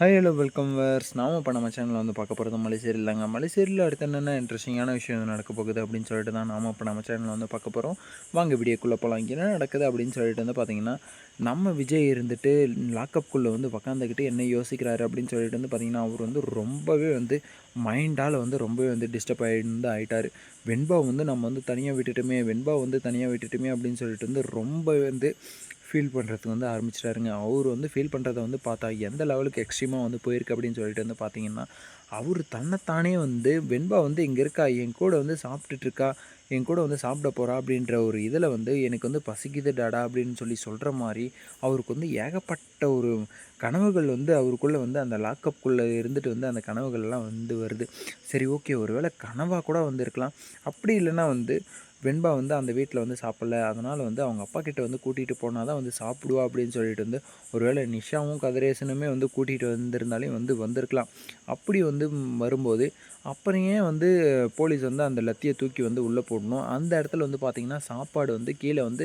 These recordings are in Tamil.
ஹாய் ஹலோ வெல்கம் வேர்ஸ் நாம இப்போ நம்ம சேனலில் வந்து பார்க்க போகிறது மலைசேரி இல்லைங்க மலைசேரியில் அடுத்து என்னென்ன இன்ட்ரெஸ்டிங்கான விஷயம் நடக்க போகுது அப்படின்னு சொல்லிட்டு தான் நாம இப்போ நம்ம சேனலில் வந்து பார்க்க போகிறோம் வாங்க வீடியோக்குள்ளே போகலாம் இங்கே என்ன நடக்குது அப்படின்னு சொல்லிட்டு வந்து பார்த்தீங்கன்னா நம்ம விஜய் இருந்துட்டு லாக்கப்குள்ளே வந்து உக்காந்துக்கிட்டு என்ன யோசிக்கிறாரு அப்படின்னு சொல்லிட்டு வந்து பார்த்தீங்கன்னா அவர் வந்து ரொம்பவே வந்து மைண்டால் வந்து ரொம்பவே வந்து டிஸ்டர்ப் ஆகிட்டு ஆகிட்டார் வெண்பா வந்து நம்ம வந்து தனியாக விட்டுட்டுமே வெண்பா வந்து தனியாக விட்டுட்டுமே அப்படின்னு சொல்லிட்டு வந்து ரொம்ப வந்து ஃபீல் பண்ணுறதுக்கு வந்து ஆரம்பிச்சிட்டாருங்க. அவர் வந்து ஃபீல் பண்ணுறத வந்து பார்த்தா எந்த லெவலுக்கு எக்ஸ்ட்ரீமாக வந்து போயிருக்கு அப்படின்னு சொல்லிட்டு வந்து பார்த்தீங்கன்னா அவர் தன்னைத்தானே வந்து வெண்பா வந்து இங்கே இருக்கா என் கூட வந்து சாப்பிட்டுட்ருக்கா என் கூட வந்து சாப்பிட போகிறா அப்படின்ற ஒரு இதில் வந்து எனக்கு வந்து பசிக்குது டாடா அப்படின்னு சொல்லி சொல்கிற மாதிரி அவருக்கு வந்து ஏகப்பட்ட ஒரு கனவுகள் வந்து அவருக்குள்ளே வந்து அந்த லாக்கப்புக்குள்ளே இருந்துட்டு வந்து அந்த கனவுகள்லாம் வந்து வருது. சரி ஓகே ஒரு வேளை கனவாக கூட வந்திருக்கலாம். அப்படி இல்லைன்னா வந்து வெண்பா வந்து அந்த வீட்டில் வந்து சாப்பிடல. அதனால் வந்து அவங்க அப்பா கிட்ட வந்து கூட்டிகிட்டு போனால் தான் வந்து சாப்பிடுவா அப்படின்னு சொல்லிட்டு வந்து ஒருவேளை நிஷாவும் கதிரேசனுமே வந்து கூட்டிகிட்டு வந்திருந்தாலே வந்து வந்திருக்கலாம். அப்படி வந்து வரும்போது அப்புறையே வந்து போலீஸ் வந்து அந்த லத்தியை தூக்கி வந்து உள்ளே போடணும். அந்த இடத்துல வந்து பார்த்திங்கன்னா சாப்பாடு வந்து கீழே வந்து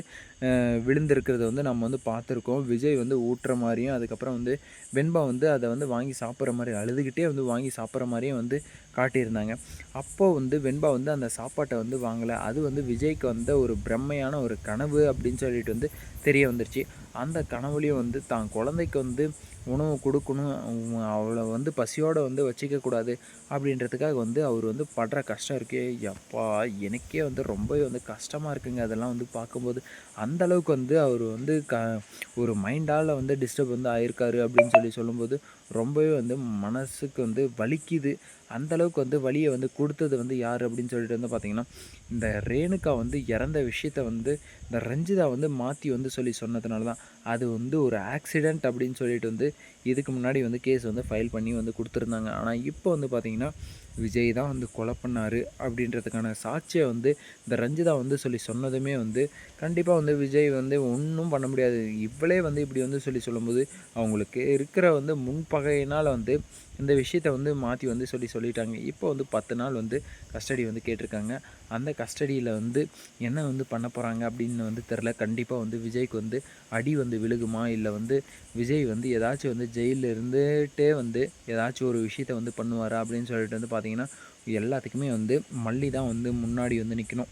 விழுந்திருக்கிறத வந்து நம்ம வந்து பார்த்துருக்கோம். விஜய் வந்து ஊட்டுற மாதிரியும் அதுக்கப்புறம் வந்து வெண்பா வந்து அதை வந்து வாங்கி சாப்பிட்ற மாதிரி அழுதுகிட்டே வந்து வாங்கி சாப்பிட்ற மாதிரியும் வந்து காட்டியிருந்தாங்க. அப்போது வந்து வெண்பா வந்து அந்த சாப்பாட்டை வந்து வாங்கலை. அது வந்து விஜய்க்கு வந்த ஒரு பிரம்மையான ஒரு கனவு அப்படின்னு சொல்லிட்டு வந்து தெரிய வந்துருச்சு. அந்த கனவுலேயும் வந்து தான் குழந்தைக்கு வந்து உணவு கொடுக்கணும் அவளை வந்து பசியோடு வந்து வச்சிக்கக்கூடாது அப்படின்றதுக்காக வந்து அவர் வந்து படுற கஷ்டம் இருக்கே. எப்பா எனக்கே வந்து ரொம்பவே வந்து கஷ்டமாக இருக்குங்க அதெல்லாம் வந்து பார்க்கும்போது. அந்தளவுக்கு வந்து அவர் வந்து க ஒரு மைண்டால் வந்து டிஸ்டர்ப் வந்து ஆயிருக்காரு அப்படின்னு சொல்லி சொல்லும்போது ரொம்பவே வந்து மனசுக்கு வந்து வலிக்குது. அந்தளவுக்கு வந்து வழியை வந்து கொடுத்தது வந்து யார் அப்படின்னு சொல்லிட்டு வந்து பார்த்திங்கன்னா இந்த ரேணுகா வந்து இறந்த விஷயத்த வந்து இந்த ரஞ்சிதா வந்து மாற்றி வந்து சொல்லி சொன்னதுனால தான் அது வந்து ஒரு ஆக்சிடெண்ட் அப்படின்னு சொல்லிட்டு வந்து இதுக்கு முன்னாடி வந்து கேஸ் வந்து ஃபைல் பண்ணி வந்து கொடுத்துருந்தாங்க. ஆனால் இப்போ வந்து பார்த்திங்கன்னா விஜய் தான் வந்து கொலை பண்ணார் அப்படின்றதுக்கான சாட்சியை வந்து இந்த ரஞ்சிதா வந்து சொல்லி சொன்னதுமே வந்து கண்டிப்பாக வந்து விஜய் வந்து ஒன்றும் பண்ண முடியாது. இவ்வளே வந்து இப்படி வந்து சொல்லி சொல்லும்போது அவங்களுக்கு இருக்கிற வந்து முன்பகையினால் வந்து இந்த விஷயத்தை வந்து மாற்றி வந்து சொல்லி சொல்லிட்டாங்க. இப்போ வந்து பத்து நாள் வந்து கஸ்டடி வந்து கேட்டிருக்காங்க. அந்த கஸ்டடியில் வந்து என்ன வந்து பண்ண போகிறாங்க அப்படின்னு வந்து தெரில கண்டிப்பாக வந்து விஜய்க்கு வந்து அடி வந்து விழுகுமா? இல்லை வந்து விஜய் வந்து ஏதாச்சும் வந்து ஜெயிலில் இருந்துகிட்டே வந்து ஏதாச்சும் ஒரு விஷயத்த வந்து பண்ணுவாரா அப்படின்னு சொல்லிட்டு வந்து பார்த்து பார்த்திங்கன்னா எல்லாத்துக்குமே வந்து மல்லி தான் வந்து முன்னாடி வந்து நிற்கணும்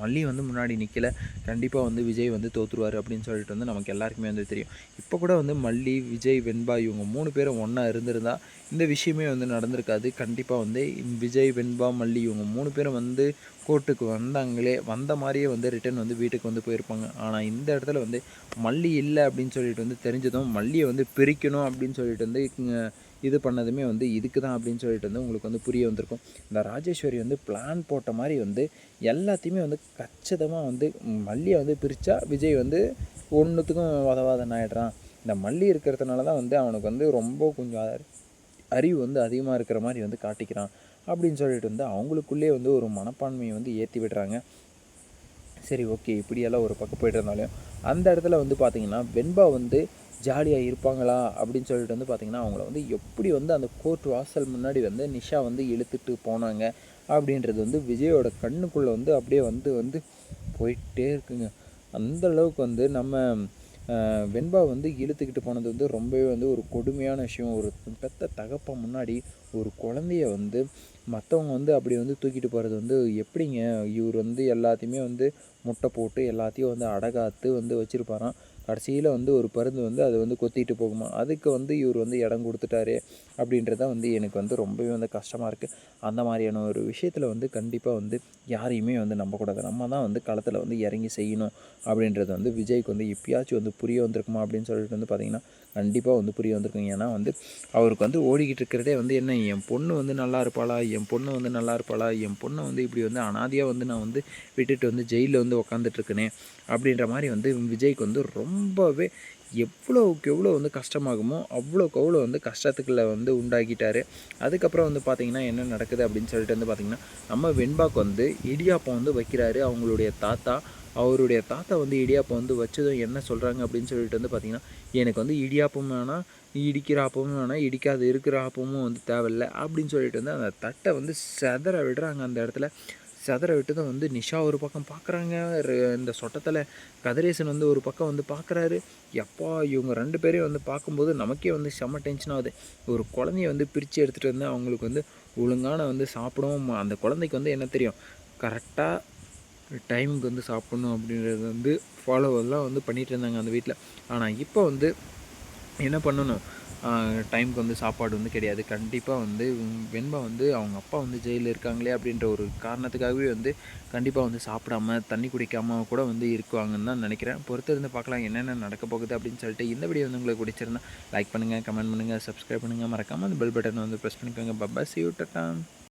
மல்லி வந்து முன்னாடி நிற்கல கண்டிப்பாக வந்து விஜய் வந்து தோற்றுருவார் அப்படின்னு சொல்லிட்டு வந்து நமக்கு எல்லாருக்குமே வந்து தெரியும். இப்போ கூட வந்து மல்லி விஜய் வெண்பா இவங்க மூணு பேரும் ஒன்றா இருந்திருந்தால் இந்த விஷயமே வந்து நடந்திருக்காது. கண்டிப்பாக வந்து விஜய் வெண்பா மல்லி இவங்க மூணு பேரும் வந்து கோர்ட்டுக்கு வந்தாங்களே வந்த மாதிரியே வந்து ரிட்டன் வந்து வீட்டுக்கு வந்து போயிருப்பாங்க. ஆனால் இந்த இடத்துல வந்து மல்லி இல்லை அப்படின்னு சொல்லிட்டு வந்து தெரிஞ்சதும் மல்லியை வந்து பிரிக்கணும் அப்படின்னு சொல்லிட்டு வந்து இது பண்ணதுமே வந்து இதுக்கு தான் அப்படின்னு சொல்லிட்டு வந்து உங்களுக்கு வந்து புரிய வந்திருக்கும். இந்த ராஜேஸ்வரி வந்து பிளான் போட்ட மாதிரி வந்து எல்லாத்தையுமே வந்து கச்சிதமாக வந்து மல்லியை வந்து பிரித்தா விஜய் வந்து ஒன்றுத்துக்கும் வதவாதன் ஆகிடுறான் இந்த மல்லி இருக்கிறதுனால தான் வந்து அவனுக்கு வந்து ரொம்ப கொஞ்சம் அறிவு வந்து அதிகமாக இருக்கிற மாதிரி வந்து காட்டிக்கிறான். அப்படின்னு சொல்லிட்டு வந்து அவங்களுக்குள்ளே வந்து ஒரு மனப்பான்மையை வந்து ஏற்றி விடுறாங்க. சரி ஓகே இப்படியெல்லாம் ஒரு பக்கம் போய்ட்டு இருந்தாலும் அந்த இடத்துல வந்து பார்த்திங்கன்னா வெண்பா வந்து ஜாலியாக இருப்பாங்களா அப்படின்னு சொல்லிட்டு வந்து பார்த்திங்கன்னா அவங்கள வந்து எப்படி வந்து அந்த கோர்ட் வாசல் முன்னாடி வந்து நிஷா வந்து இழுத்துட்டு போனாங்க அப்படின்றது வந்து விஜயோட கண்ணுக்குள்ளே வந்து அப்படியே வந்து வந்து போயிட்டே இருக்குங்க. அந்த அளவுக்கு வந்து நம்ம வெண்பா வந்து இழுத்துக்கிட்டு போனது வந்து ரொம்பவே வந்து ஒரு கொடுமையான விஷயம். ஒரு பெத்த தகப்ப முன்னாடி ஒரு குழந்தைய வந்து மற்றவங்க வந்து அப்படி வந்து தூக்கிட்டு போகிறது வந்து எப்படிங்க? இவர் வந்து எல்லாத்தையுமே வந்து முட்டை போட்டு எல்லாத்தையும் வந்து அடகாத்து வந்து வச்சுருப்பாராம். கடைசியில் வந்து ஒரு பருந்து வந்து அது வந்து கொத்திட்டு போகுமா? அதுக்கு வந்து இவர் வந்து இடம் கொடுத்துட்டாரு அப்படின்றத வந்து எனக்கு வந்து ரொம்பவே வந்து கஷ்டமாக இருக்குது அந்த மாதிரியான ஒரு விஷயத்தில் வந்து கண்டிப்பாக வந்து யாரையுமே வந்து நம்பக்கூடாது நம்ம தான் வந்து களத்தில் வந்து இறங்கி செய்யணும் அப்படின்றது வந்து விஜய்க்கு வந்து இப்பயாச்சும் வந்து புரிய வந்திருக்குமா அப்படின்னு சொல்லிட்டு வந்து பார்த்திங்கன்னா கண்டிப்பாக வந்து புரிய வந்திருக்குங்க. ஏன்னா வந்து அவருக்கு வந்து ஓடிக்கிட்டு இருக்கிறதே வந்து என்ன என் பொண்ணு வந்து நல்லா இருப்பாளா என் பொண்ணு வந்து நல்லா இருப்பாளா என் பொண்ணை வந்து இப்படி வந்து அனாதியாக வந்து நான் வந்து விட்டுட்டு வந்து ஜெயிலில் வந்து உக்காந்துட்ருக்கேனே அப்படின்ற மாதிரி வந்து விஜய்க்கு வந்து ரொம்பவே எவ்வளோவுக்கு எவ்வளோ வந்து கஷ்டமாகுமோ அவ்வளோக்கு அவ்வளோ வந்து கஷ்டத்துக்குள்ள வந்து உண்டாக்கிட்டார். அதுக்கப்புறம் வந்து பார்த்திங்கன்னா என்ன நடக்குது அப்படின்னு சொல்லிட்டு வந்து பார்த்திங்கன்னா நம்ம வெண்பாக்கு வந்து இடியாப்பம் வந்து வைக்கிறாரு அவங்களுடைய தாத்தா. அவருடைய தாத்தா வந்து இடியாப்பம் வந்து வச்சதும் என்ன சொல்கிறாங்க அப்படின்னு சொல்லிட்டு வந்து பார்த்திங்கன்னா எனக்கு வந்து இடியாப்பம் வேணால் இடிக்கிற ஆப்பமும் வேணாம் இடிக்காது இருக்கிற ஆப்பமும் வந்து தேவையில்லை அப்படின்னு சொல்லிட்டு வந்து அந்த தட்டை வந்து செதற விடுறாங்க அந்த இடத்துல. செதற விட்டதும் வந்து நிஷா ஒரு பக்கம் பார்க்குறாங்க இந்த சொட்டத்தில் கதிரேசன் வந்து ஒரு பக்கம் வந்து பார்க்குறாரு எப்பா இவங்க ரெண்டு பேரையும் வந்து பார்க்கும்போது நமக்கே வந்து செம்ம டென்ஷன் ஆகுது. ஒரு குழந்தைய வந்து பிரித்து எடுத்துகிட்டு வந்து அவங்களுக்கு வந்து ஒழுங்கான வந்து சாப்பிடவும் அந்த குழந்தைக்கு வந்து என்ன தெரியும்? கரெக்டாக டைமுக்கு வந்து சாப்பிட்ணும் அப்படின்றது வந்து ஃபாலோவெல்லாம் வந்து பண்ணிகிட்டு இருந்தாங்க அந்த வீட்டில் ஆனால் இப்போ வந்து என்ன பண்ணணும்? டைமுக்கு வந்து சாப்பாடு வந்து கிடையாது. கண்டிப்பாக வந்து வெண்பா வந்து அவங்க அப்பா வந்து ஜெயிலில் இருக்காங்களே அப்படின்ற ஒரு காரணத்துக்காகவே வந்து கண்டிப்பாக வந்து சாப்பிடாம தண்ணி குடிக்காமல் கூட வந்து இருக்குவாங்கன்னு தான் நினைக்கிறேன். பொறுத்து இருந்து பார்க்கலாம் என்னென்ன நடக்க போகுது அப்படின்னு சொல்லிட்டு இந்த வீடியோ வந்து உங்களுக்கு பிடிச்சிருந்தா லைக் பண்ணுங்கள் கமெண்ட் பண்ணுங்கள் சப்ஸ்கிரைப் பண்ணுங்கள் மறக்காமல் அந்த பெல் பட்டனை வந்து ப்ரெஸ் பண்ணிக்கோங்க. Papa C you